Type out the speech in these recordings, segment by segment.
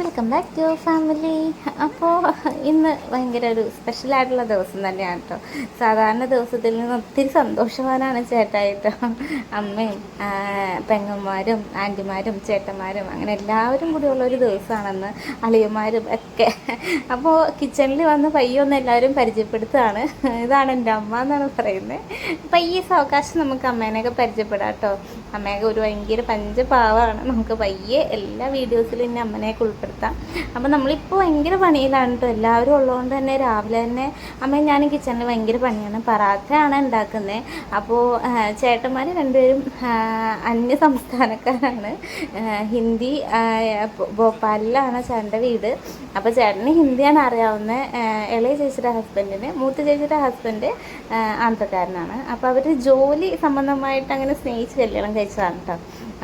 Welcome back to family അപ്പോൾ ഇന്ന് ഭയങ്കര ഒരു സ്പെഷ്യലായിട്ടുള്ള ദിവസം തന്നെയാണ് കേട്ടോ സാധാരണ ദിവസത്തിൽ നിന്ന് ഒത്തിരി സന്തോഷവാനാണ് ചേട്ടായിട്ട്. അമ്മയും പെങ്ങന്മാരും ആന്റിമാരും ചേട്ടന്മാരും അങ്ങനെ എല്ലാവരും കൂടി ഉള്ള ഒരു ദിവസമാണെന്ന് അളിയന്മാരും ഒക്കെ. അപ്പോൾ കിച്ചണിൽ വന്ന് പയ്യൊന്ന് എല്ലാവരും പരിചയപ്പെടുത്തുകയാണ്. ഇതാണ് എന്റെ അമ്മ എന്നാണ് പറയുന്നത് പയ്യെ സാവകാശം നമുക്ക് അമ്മേനെയൊക്കെ പരിചയപ്പെടാം കേട്ടോ അമ്മയൊക്കെ ഒരു ഭയങ്കര പഞ്ചപാവാണ് നമുക്ക് പയ്യെ എല്ലാ വീഡിയോസിലും എന്റെ അമ്മനെയൊക്കെ അപ്പോൾ നമ്മളിപ്പോൾ ഭയങ്കര പണിയിലാണ് കേട്ടോ എല്ലാവരും ഉള്ളതുകൊണ്ട് തന്നെ രാവിലെ തന്നെ അമ്മ ഞാൻ കിച്ചണിൽ ഭയങ്കര പണിയാണ്. പറാത്തയാണ് ഉണ്ടാക്കുന്നത് അപ്പോൾ ചേട്ടന്മാർ രണ്ടുപേരും അന്യ സംസ്ഥാനക്കാരാണ്. ഹിന്ദി ഭോപ്പാലിലാണ് ചേട്ടന്റെ വീട്. അപ്പോൾ ചേട്ടന് ഹിന്ദിയാണ് അറിയാവുന്നത് ഇളയ ചേച്ചിയുടെ ഹസ്ബൻഡിന് മൂത്ത ചേച്ചിയുടെ ഹസ്ബൻഡ് ആന്ധ്രക്കാരനാണ്. അപ്പോൾ അവർ ജോലി സംബന്ധമായിട്ട് അങ്ങനെ സ്നേഹിച്ച് കല്യാണം കഴിച്ചതാണ് കേട്ടോ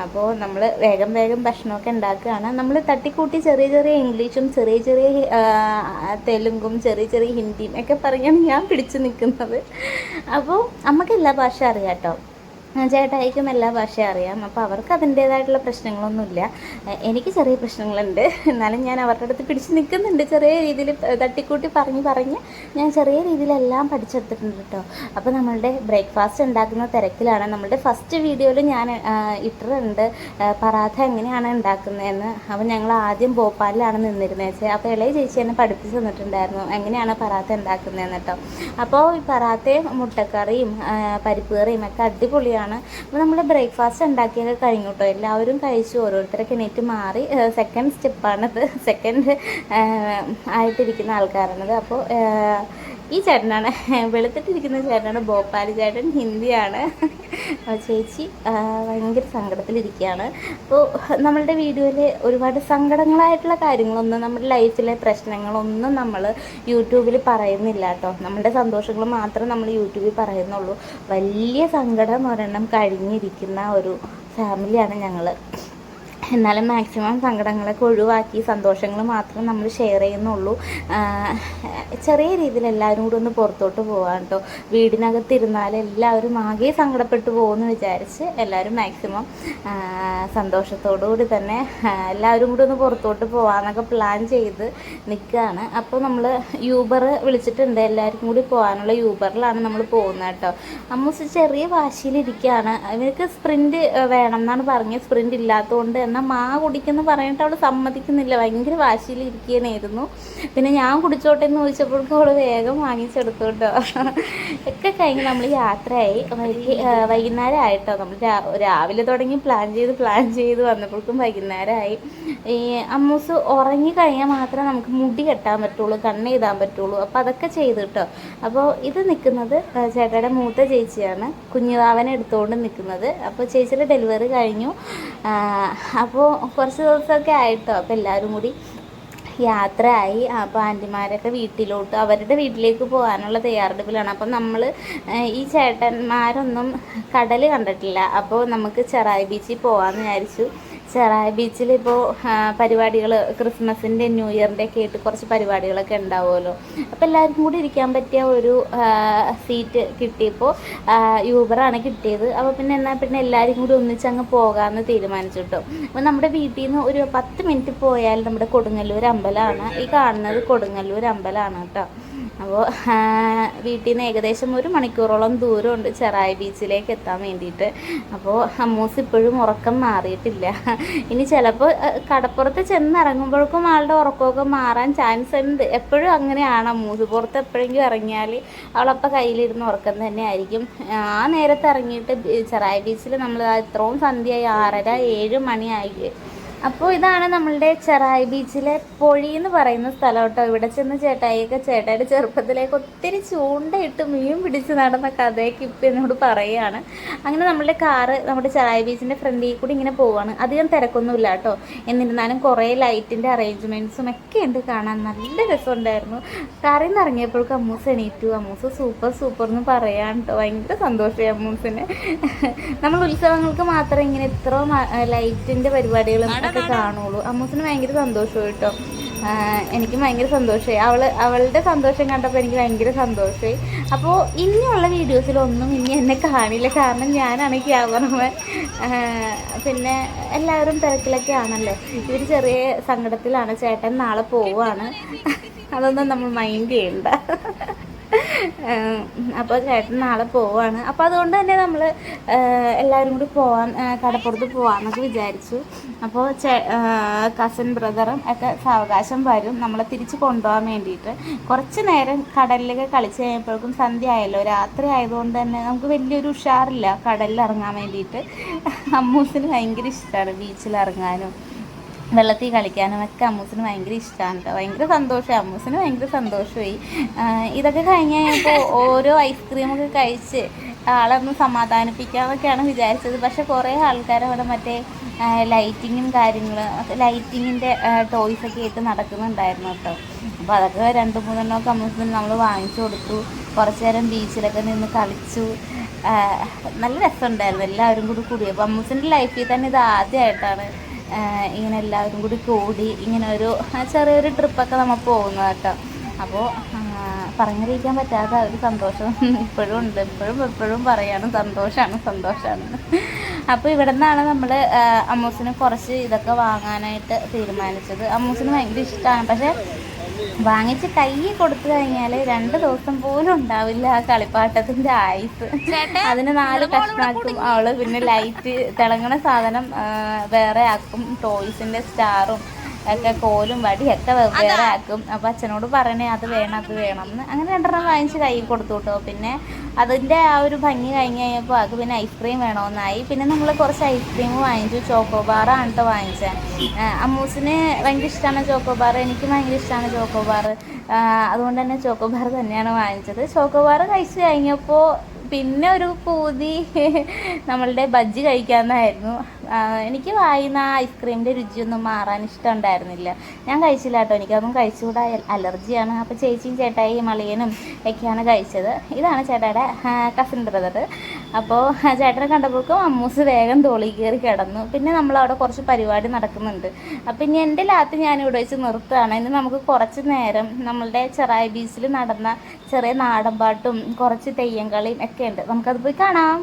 അപ്പോൾ നമ്മൾ വേഗം വേഗം ഭക്ഷണമൊക്കെ ഉണ്ടാക്കുകയാണ്. നമ്മൾ തട്ടിക്കൂട്ടി ചെറിയ ചെറിയ ഇംഗ്ലീഷും ചെറിയ ചെറിയ തെലുങ്കും ചെറിയ ചെറിയ ഹിന്ദിയും ഒക്കെ പറഞ്ഞാണ് ഞാൻ പിടിച്ചു നിൽക്കുന്നത്. അപ്പോൾ നമുക്ക് എല്ലാ ഭാഷ അറിയാം കേട്ടോ. ചേട്ടായിക്കും എല്ലാ ഭാഷയും അറിയാം. അപ്പോൾ അവർക്ക് അതിന്റേതായിട്ടുള്ള പ്രശ്നങ്ങളൊന്നുമില്ല. എനിക്ക് ചെറിയ പ്രശ്നങ്ങളുണ്ട്. എന്നാലും ഞാൻ അവരുടെ അടുത്ത് പിടിച്ച് നിൽക്കുന്നുണ്ട്. ചെറിയ രീതിയിൽ തട്ടിക്കൂട്ടി പറഞ്ഞ് പറഞ്ഞ് ഞാൻ ചെറിയ രീതിയിലെല്ലാം പഠിച്ചെടുത്തിട്ടുണ്ട് കേട്ടോ അപ്പോൾ നമ്മളുടെ ബ്രേക്ക്ഫാസ്റ്റ് ഉണ്ടാക്കുന്ന തിരക്കിലാണ്. നമ്മളുടെ ഫസ്റ്റ് വീഡിയോയിൽ ഞാൻ ഇട്ടിട്ടുണ്ട്. പറാത്ത എങ്ങനെയാണ് ഉണ്ടാക്കുന്നതെന്ന്. അപ്പോൾ ഞങ്ങൾ ആദ്യം ഭോപ്പാലിലാണ് നിന്നിരുന്നത്. വെച്ചാൽ അപ്പോൾ ഇളയ ചേച്ചി എന്നെ പഠിപ്പിച്ച് തന്നിട്ടുണ്ടായിരുന്നു. എങ്ങനെയാണ് പറാത്ത ഉണ്ടാക്കുന്നതെന്ന് കേട്ടോ അപ്പോൾ ഈ പറാത്തയും മുട്ടക്കറിയും പരിപ്പ് കറിയും ഒക്കെ അടിപൊളിയാണ്. അപ്പോൾ നമ്മൾ ബ്രേക്ക്ഫാസ്റ്റ് ഉണ്ടാക്കിയൊക്കെ കഴിഞ്ഞു കേട്ടോ എല്ലാവരും കഴിച്ചു. ഓരോരുത്തരൊക്കെ എണീറ്റ് മാറി. സെക്കൻഡ് സ്റ്റെപ്പാണിത് സെക്കൻഡ് ആയിട്ടിരിക്കുന്ന ആൾക്കാരാണിത്. അപ്പോൾ ഈ ചേട്ടനാണ്. വെളുത്തിട്ടിരിക്കുന്ന ചേട്ടനാണ്. ഭോപ്പാൽ ചേട്ടൻ ഹിന്ദിയാണ്. ചേച്ചി ഭയങ്കര സങ്കടത്തിലിരിക്കുകയാണ്. അപ്പോൾ നമ്മളുടെ വീഡിയോയിൽ ഒരുപാട് സങ്കടങ്ങളായിട്ടുള്ള കാര്യങ്ങളൊന്നും നമ്മുടെ ലൈഫിലെ പ്രശ്നങ്ങളൊന്നും നമ്മൾ യൂട്യൂബിൽ പറയുന്നില്ല കേട്ടോ. നമ്മുടെ സന്തോഷങ്ങൾ മാത്രം നമ്മൾ യൂട്യൂബിൽ പറയുന്നുള്ളൂ. വലിയ സങ്കടം ഒരെണ്ണം കഴിഞ്ഞിരിക്കുന്ന ഒരു ഫാമിലിയാണ് ഞങ്ങൾ എന്നാലും മാക്സിമം സങ്കടങ്ങളൊക്കെ ഒഴിവാക്കി സന്തോഷങ്ങൾ മാത്രം നമ്മൾ ഷെയർ ചെയ്യുന്നുള്ളൂ. ചെറിയ രീതിയിൽ എല്ലാവരും കൂടെ ഒന്ന് പുറത്തോട്ട് പോകാം കേട്ടോ. വീടിനകത്തിരുന്നാൽ എല്ലാവരും ആകെ സങ്കടപ്പെട്ടു പോകുമെന്ന് വിചാരിച്ച് എല്ലാവരും മാക്സിമം സന്തോഷത്തോടു കൂടി തന്നെ എല്ലാവരും കൂടി ഒന്ന് പുറത്തോട്ട് പോകാമെന്നൊക്കെ പ്ലാൻ ചെയ്ത് നിൽക്കുകയാണ് അപ്പോൾ നമ്മൾ യൂബർ വിളിച്ചിട്ടുണ്ട്. എല്ലാവർക്കും കൂടി പോകാനുള്ള യൂബറിലാണ് നമ്മൾ പോകുന്നത് കേട്ടോ. അമ്മൂസ് ചെറിയ വാശിയിലിരിക്കുകയാണ് ഇവർക്ക് സ്പ്രിന്റ് വേണം എന്നാണ് പറഞ്ഞത്. സ്പ്രിന്റ് ഇല്ലാത്തതുകൊണ്ട് എന്നാൽ മാ കുടിക്കുന്നു പറഞ്ഞിട്ട് അവൾ സമ്മതിക്കുന്നില്ല. ഭയങ്കര വാശിയിൽ ഇരിക്കുകയായിരുന്നു പിന്നെ ഞാൻ കുടിച്ചോട്ടെ എന്ന് ചോദിച്ചപ്പോഴേക്കും അവൾ വേഗം വാങ്ങിച്ചെടുത്തു കേട്ടോ ഒക്കെ കഴിഞ്ഞ് നമ്മൾ യാത്രയായി. വൈകി വൈകുന്നേരം ആയിട്ടോ നമ്മൾ രാവിലെ തുടങ്ങി പ്ലാൻ ചെയ്ത് പ്ലാൻ ചെയ്ത് വന്നപ്പോഴേക്കും വൈകുന്നേരമായി ഈ അമ്മൂസ് ഉറങ്ങി കഴിഞ്ഞാൽ മാത്രമേ നമുക്ക് മുടി കെട്ടാൻ പറ്റുള്ളൂ കണ്ണ് എഴുതാൻ പറ്റുള്ളൂ. അപ്പോൾ അതൊക്കെ ചെയ്തു കേട്ടോ അപ്പോൾ ഇത് നിൽക്കുന്നത് ചേട്ടയുടെ മൂത്ത ചേച്ചിയാണ്. കുഞ്ഞുവാവനെ എടുത്തുകൊണ്ട് നിൽക്കുന്നത്. അപ്പോൾ ചേച്ചിയുടെ ഡെലിവറി കഴിഞ്ഞു. അപ്പോൾ കുറച്ച് ദിവസമൊക്കെ ആയിട്ടോ അപ്പോൾ എല്ലാവരും കൂടി യാത്രയായി. അപ്പോൾ ആന്റിമാരൊക്കെ വീട്ടിലോട്ട് അവരുടെ വീട്ടിലേക്ക് പോകാനുള്ള തയ്യാറെടുപ്പിലാണ്. അപ്പം നമ്മൾ ഈ ചേട്ടന്മാരൊന്നും കടൽ കണ്ടിട്ടില്ല. അപ്പോൾ നമുക്ക് ചെറായി ബീച്ചിൽ പോകാമെന്ന് വിചാരിച്ചു. ചെറായി ബീച്ചിൽ ഇപ്പോൾ പരിപാടികൾ ക്രിസ്മസിന്റെ ന്യൂ ഇയറിന്റെ ഒക്കെ ആയിട്ട് കുറച്ച് പരിപാടികളൊക്കെ ഉണ്ടാവുമല്ലോ. അപ്പോൾ എല്ലാവർക്കും കൂടി ഇരിക്കാൻ പറ്റിയ ഒരു സീറ്റ് കിട്ടിയപ്പോൾ യൂബറാണ് കിട്ടിയത്. അപ്പോൾ പിന്നെ എന്നാൽ പിന്നെ എല്ലാവരും കൂടി ഒന്നിച്ച് അങ്ങ് പോകാമെന്ന് തീരുമാനിച്ചു കേട്ടോ അപ്പോൾ നമ്മുടെ വീട്ടിൽ നിന്ന് ഒരു പത്ത് മിനിറ്റ് പോയാൽ നമ്മുടെ കൊടുങ്ങല്ലൂർ അമ്പലമാണ്. ഈ കാണുന്നത് കൊടുങ്ങല്ലൂർ അമ്പലമാണ് കേട്ടോ അപ്പോൾ വീട്ടിൽ നിന്ന് ഏകദേശം ഒരു മണിക്കൂറോളം ദൂരമുണ്ട് ചെറായി ബീച്ചിലേക്ക് എത്താൻ വേണ്ടിയിട്ട് അപ്പോൾ അമ്മൂസ് ഇപ്പോഴും ഉറക്കം മാറിയിട്ടില്ല. ഇനി ചിലപ്പോൾ കടപ്പുറത്ത് ചെന്നിറങ്ങുമ്പോഴേക്കും ആളുടെ ഉറക്കമൊക്കെ മാറാൻ ചാൻസ് ഉണ്ട്. എപ്പോഴും അങ്ങനെയാണ് അമ്മൂസ്. പുറത്ത് എപ്പോഴെങ്കിലും ഇറങ്ങിയാൽ അവളപ്പോൾ കയ്യിലിരുന്ന് ഉറക്കം തന്നെ ആയിരിക്കും. ആ നേരത്ത് ഇറങ്ങിയിട്ട് ചെറായി ബീച്ചിൽ നമ്മൾ ഇത്രയും സന്ധ്യയായി ആറര ഏഴ് മണിയായി. അപ്പോൾ ഇതാണ് നമ്മളുടെ ചെറായി ബീച്ചിലെ പൊഴി എന്ന് പറയുന്ന സ്ഥലം കേട്ടോ. ഇവിടെ ചെന്ന് ചേട്ടായിയൊക്കെ ചേട്ടായിയുടെ ചെറുപ്പത്തിലേക്ക് ഒത്തിരി ചൂണ്ടയിട്ട് മീൻ പിടിച്ച് നടന്ന കഥയൊക്കെ ഇപ്പം എന്നോട് പറയുകയാണ്. അങ്ങനെ നമ്മളുടെ കാറ് നമ്മുടെ ചെറായി ബീച്ചിന്റെ ഫ്രണ്ടിൽ കൂടി ഇങ്ങനെ പോവാണ്. അധികം തിരക്കൊന്നുമില്ല കേട്ടോ. എന്നിരുന്നാലും കുറേ ലൈറ്റിന്റെ അറേഞ്ച്മെന്റ്സും ഒക്കെ ഉണ്ട് കാണാൻ. നല്ല രസമുണ്ടായിരുന്നു. കാറിൽ നിന്ന് ഇറങ്ങിയപ്പോഴേക്കും അമ്മൂസ് എണീറ്റു. അമ്മൂസ് സൂപ്പർ സൂപ്പർ എന്ന് പറയാൻ കേട്ടോ. ഭയങ്കര സന്തോഷമായി അമ്മൂസിന്. നമ്മൾ ഉത്സവങ്ങൾക്ക് മാത്രം ഇങ്ങനെ ഇത്ര ലൈറ്റിന്റെ പരിപാടികളും ഒക്കെ കാണുള്ളൂ. അമ്മൂസിന് ഭയങ്കര സന്തോഷം കേട്ടോ. എനിക്ക് ഭയങ്കര സന്തോഷമായി അവൾ അവളുടെ സന്തോഷം കണ്ടപ്പോൾ എനിക്ക് ഭയങ്കര സന്തോഷമായി അപ്പോൾ ഇനിയുള്ള വീഡിയോസിലൊന്നും ഇനി എന്നെ കാണില്ല. കാരണം ഞാനാണ് ക്യാമറമാൻ പിന്നെ എല്ലാവരും തിരക്കിലൊക്കെ ആണല്ലോ. ഇവർ ചെറിയ സങ്കടത്തിലാണ്. ചേട്ടൻ നാളെ പോവുകയാണ്. അതൊന്നും നമ്മൾ മൈൻഡ് ചെയ്യണ്ട. അപ്പോൾ ചേട്ടൻ നാളെ പോവാണ്. അപ്പോൾ അതുകൊണ്ട് തന്നെ നമ്മൾ എല്ലാവരും കൂടി പോവാൻ കടപ്പുറത്ത് പോവാമെന്നൊക്കെ വിചാരിച്ചു. അപ്പോൾ കസിൻ ബ്രദറും ഒക്കെ സാവകാശം വരും നമ്മളെ തിരിച്ച് കൊണ്ടുപോകാൻ വേണ്ടിയിട്ട്. കുറച്ച് നേരം കടലിലൊക്കെ കളിച്ച് കഴിഞ്ഞപ്പോഴേക്കും സന്ധ്യ ആയല്ലോ. രാത്രി ആയതുകൊണ്ട് തന്നെ നമുക്ക് വലിയൊരു ഉഷാറില്ല കടലിൽ ഇറങ്ങാൻ വേണ്ടിയിട്ട്. അമ്മൂസിന് ഭയങ്കര ഇഷ്ടമാണ് ബീച്ചിൽ ഇറങ്ങാനും. വെള്ളത്തിൽ കളിക്കാനും ഒക്കെ അമ്മൂസിന് ഭയങ്കര ഇഷ്ടമാണ് കേട്ടോ ഭയങ്കര സന്തോഷമായി അമ്മൂസിന് ഭയങ്കര സന്തോഷമായി. ഇതൊക്കെ കഴിഞ്ഞ് കഴിഞ്ഞപ്പോൾ ഓരോ ഐസ്ക്രീമൊക്കെ കഴിച്ച് ആളൊന്ന് സമാധാനിപ്പിക്കാമെന്നൊക്കെയാണ് വിചാരിച്ചത്. പക്ഷെ കുറേ ആൾക്കാർ അവിടെ മറ്റേ ലൈറ്റിങ്ങും കാര്യങ്ങൾ ലൈറ്റിങ്ങിന്റെ ടോയ്സൊക്കെ ആയിട്ട് നടക്കുന്നുണ്ടായിരുന്നു കേട്ടോ അപ്പോൾ അതൊക്കെ രണ്ട് മൂന്നെണ്ണമൊക്കെ അമ്മൂസിന് നമ്മൾ വാങ്ങിച്ചു കൊടുത്തു. കുറച്ച് നേരം ബീച്ചിലൊക്കെ നിന്ന് കളിച്ചു. നല്ല രസമുണ്ടായിരുന്നു. എല്ലാവരും കൂടി കൂടി. അപ്പോൾ അമ്മൂസിന്റെ ലൈഫിൽ തന്നെ ഇത് ആദ്യമായിട്ടാണ് ഇങ്ങനെ എല്ലാവരും കൂടി കൂടി ഇങ്ങനെ ഒരു ചെറിയൊരു ട്രിപ്പൊക്കെ നമ്മൾ പോകുന്നത് കേട്ടോ. അപ്പോൾ പറഞ്ഞറിയിക്കാൻ പറ്റാത്ത ഒരു സന്തോഷം ഇപ്പോഴും ഉണ്ട്. ഇപ്പോഴും എപ്പോഴും പറയാണ് സന്തോഷമാണ് സന്തോഷമാണ് അപ്പോൾ ഇവിടെ നിന്നാണ് നമ്മൾ അമ്മൂസിന് കുറച്ച് ഇതൊക്കെ വാങ്ങാനായിട്ട് തീരുമാനിച്ചത്. അമ്മൂസിന് ഭയങ്കര ഇഷ്ടമാണ് പക്ഷേ വാങ്ങിച്ച് കൈ കൊടുത്തു കഴിഞ്ഞാൽ രണ്ട് ദിവസം പോലും ഉണ്ടാവില്ല ആ കളിപ്പാട്ടത്തിന്റെ ആയുസ്. അതിന് നാല് കഷ്ണാക്കും അവൾ പിന്നെ ലൈറ്റ് തിളങ്ങണ സാധനം വേറെ ആക്കും ടോയ്സിന്റെ സ്റ്റാറും ഒക്കെ കോലും വടിയൊക്കെ വേറെ ആക്കും അപ്പൊ അച്ഛനോട് പറയണേ അത് വേണം അത് വേണം എന്ന് അങ്ങനെ രണ്ടെണ്ണം വാങ്ങിച്ച് കൈ കൊടുത്തു കേട്ടോ. പിന്നെ അതിന്റെ ആ ഒരു ഭംഗി കഴിഞ്ഞ് കഴിഞ്ഞപ്പോൾ അത് പിന്നെ ഐസ്ക്രീം വേണമെന്നായി പിന്നെ നമ്മൾ കുറച്ച് ഐസ്ക്രീം വാങ്ങിച്ചു. ചോക്കോ ബാറാണ് കേട്ടോ വാങ്ങിച്ചത് അമ്മൂസിന് ഭയങ്കര ഇഷ്ടമാണ് ചോക്കോ ബാർ എനിക്ക് ഭയങ്കര ഇഷ്ടമാണ് ചോക്കോ ബാർ അതുകൊണ്ട് തന്നെ ചോക്കോ ബാർ തന്നെയാണ് വാങ്ങിച്ചത്. ചോക്കോ ബാർ കഴിച്ചു കഴിഞ്ഞപ്പോൾ പിന്നെ ഒരു പൂതി. നമ്മളുടെ ബജ്ജി കഴിക്കാമെന്നായിരുന്നു എനിക്ക് വായുന്ന ഐസ്ക്രീമിന്റെ രുചിയൊന്നും മാറാൻ ഇഷ്ടമുണ്ടായിരുന്നില്ല. ഞാൻ കഴിച്ചില്ല കേട്ടോ. എനിക്കതൊന്നും കഴിച്ചുകൂടാ. അലർജിയാണ്. അപ്പോൾ ചേച്ചിയും ചേട്ടായി മളിയനും ഒക്കെയാണ് കഴിച്ചത്. ഇതാണ് ചേട്ടായുടെ കസിൻ ബ്രദർ അപ്പോൾ ചേട്ടനെ കണ്ടപ്പോഴേക്കും അമ്മൂസ് വേഗം തോളി കയറി കിടന്നു. പിന്നെ നമ്മളവിടെ കുറച്ച് പരിപാടി നടക്കുന്നുണ്ട്. അപ്പം ഇനി എന്റെ ലാത്ത് ഞാൻ ഇവിടെ വെച്ച് നിർത്തുകയാണ്. ഇനി നമുക്ക് കുറച്ച് നേരം നമ്മളുടെ ചെറായി ബീച്ചിൽ നടന്ന ചെറിയ നാടൻ പാട്ടും കുറച്ച് തെയ്യം കളിയും ഒക്കെ ഉണ്ട്. നമുക്കത് പോയി കാണാം.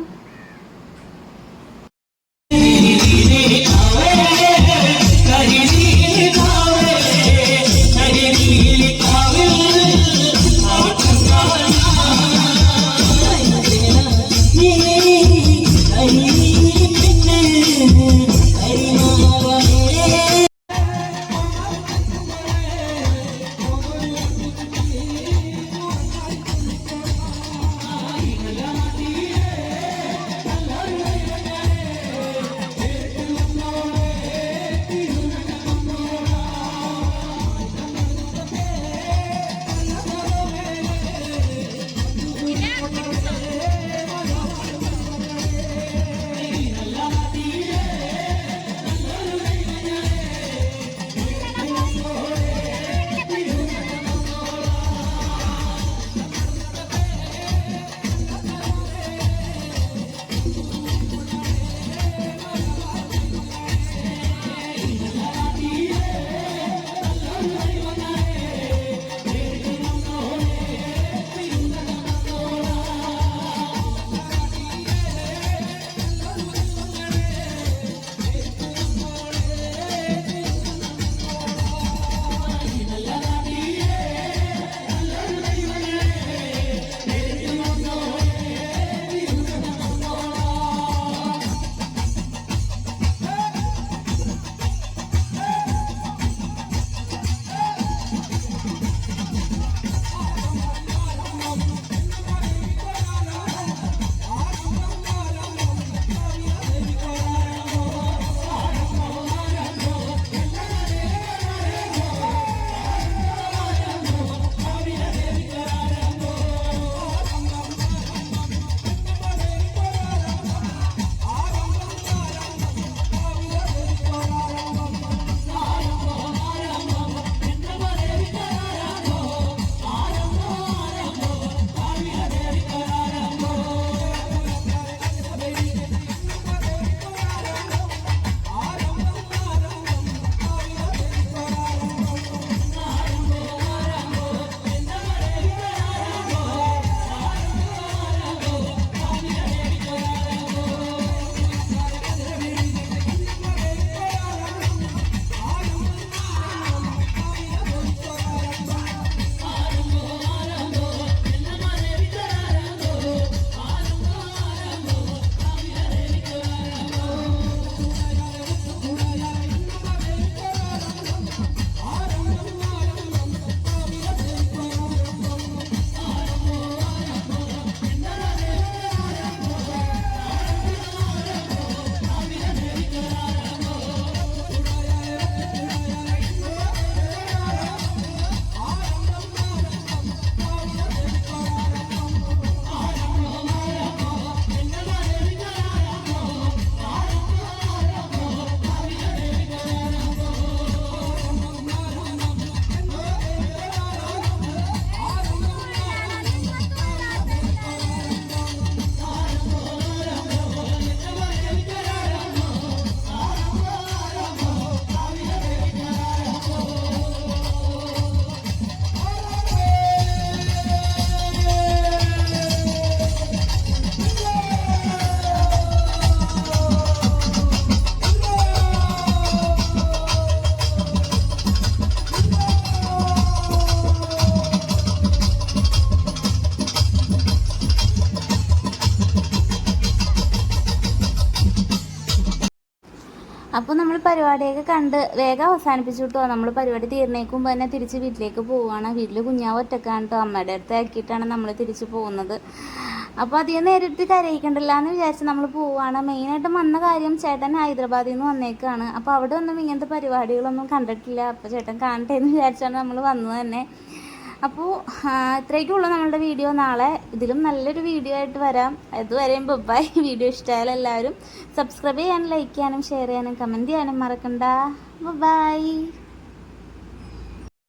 പരിപാടിയൊക്കെ കണ്ട് വേഗം അവസാനിപ്പിച്ചു കിട്ടോ നമ്മൾ പരിപാടി തീർന്നേക്ക് മുമ്പ് തന്നെ തിരിച്ച് വീട്ടിലേക്ക് പോവുകയാണ് വീട്ടിൽ കുഞ്ഞാവ് ഒറ്റക്കാണ് കേട്ടോ അമ്മയുടെ അടുത്ത് ആക്കിയിട്ടാണ് നമ്മൾ തിരിച്ച് പോകുന്നത്. അപ്പോൾ അധികം നേരിട്ട് കരയിക്കണ്ടല്ല എന്ന് വിചാരിച്ച് നമ്മൾ പോവുകയാണ് മെയിനായിട്ട് വന്ന കാര്യം ചേട്ടൻ ഹൈദരാബാദിൽ നിന്ന് വന്നേക്കാണ്. അപ്പോൾ അവിടെ ഒന്നും ഇങ്ങനത്തെ പരിപാടികളൊന്നും കണ്ടിട്ടില്ല. അപ്പോൾ ചേട്ടൻ കാണട്ടെ എന്ന് വിചാരിച്ചാണ് നമ്മൾ വന്നത് തന്നെ. അപ്പോൾ ഇത്രയൊക്കെയുള്ളൂ നമ്മളുടെ വീഡിയോ. നാളെ ഇതിലും നല്ലൊരു വീഡിയോ ആയിട്ട് വരാം. അതുവരെയും ബൊബായി വീഡിയോ ഇഷ്ടമായാലും എല്ലാവരും സബ്സ്ക്രൈബ് ചെയ്യാനും ലൈക്ക് ചെയ്യാനും ഷെയർ ചെയ്യാനും കമന്റ് ചെയ്യാനും മറക്കണ്ട. ബൊബായ്